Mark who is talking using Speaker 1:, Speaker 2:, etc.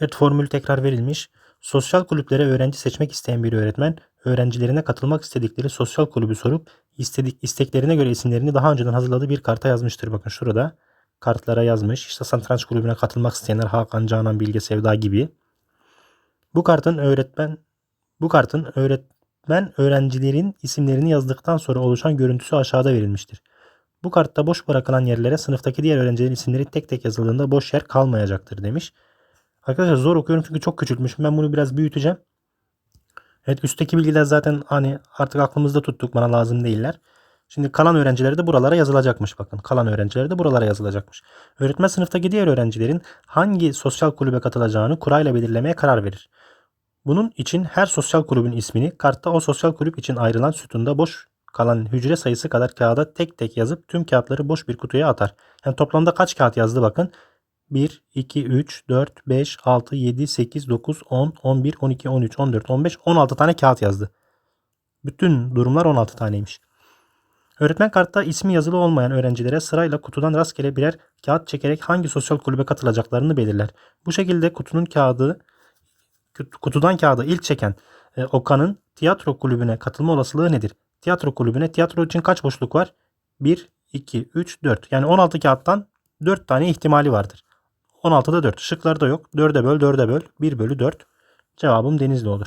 Speaker 1: Evet formül tekrar verilmiş. Sosyal kulüplere öğrenci seçmek isteyen bir öğretmen öğrencilerine katılmak istedikleri sosyal kulübü sorup istedik isteklerine göre isimlerini daha önceden hazırladığı bir karta yazmıştır. Bakın şurada kartlara yazmış. İşte satranç kulübüne katılmak isteyenler Hakan, Canan, Bilge, Sevda gibi. Bu kartın öğretmen bu kartın öğretmen öğrencilerin isimlerini yazdıktan sonra oluşan görüntüsü aşağıda verilmiştir. Bu kartta boş bırakılan yerlere sınıftaki diğer öğrencilerin isimleri tek tek yazıldığında boş yer kalmayacaktır demiş. Arkadaşlar zor okuyorum çünkü çok küçültmüşüm. Ben bunu biraz büyüteceğim. Evet üstteki bilgiler zaten hani artık aklımızda tuttuk bana lazım değiller. Şimdi kalan öğrenciler de buralara yazılacakmış bakın. Kalan öğrenciler de buralara yazılacakmış. Öğretmen sınıftaki diğer öğrencilerin hangi sosyal kulübe katılacağını kurayla belirlemeye karar verir. Bunun için her sosyal kulübün ismini kartta o sosyal kulüp için ayrılan sütunda boş kalan hücre sayısı kadar kağıda tek tek yazıp tüm kağıtları boş bir kutuya atar. Yani toplamda kaç kağıt yazdı bakın. 1, 2, 3, 4, 5, 6, 7, 8, 9, 10, 11, 12, 13, 14, 15, 16 tane kağıt yazdı. Bütün durumlar 16 taneymiş. Öğretmen kartta ismi yazılı olmayan öğrencilere sırayla kutudan rastgele birer kağıt çekerek hangi sosyal kulübe katılacaklarını belirler. Bu şekilde kutunun kağıdı kutudan kağıdı ilk çeken e, Okan'ın tiyatro kulübüne katılma olasılığı nedir? Tiyatro kulübüne tiyatro için kaç boşluk var? 1, 2, 3, 4. Yani 16 kağıttan 4 tane ihtimali vardır. 16'da 4. Şıklarda yok. 4'e böl 4'e böl. 1 bölü 4. Cevabım Denizli olur.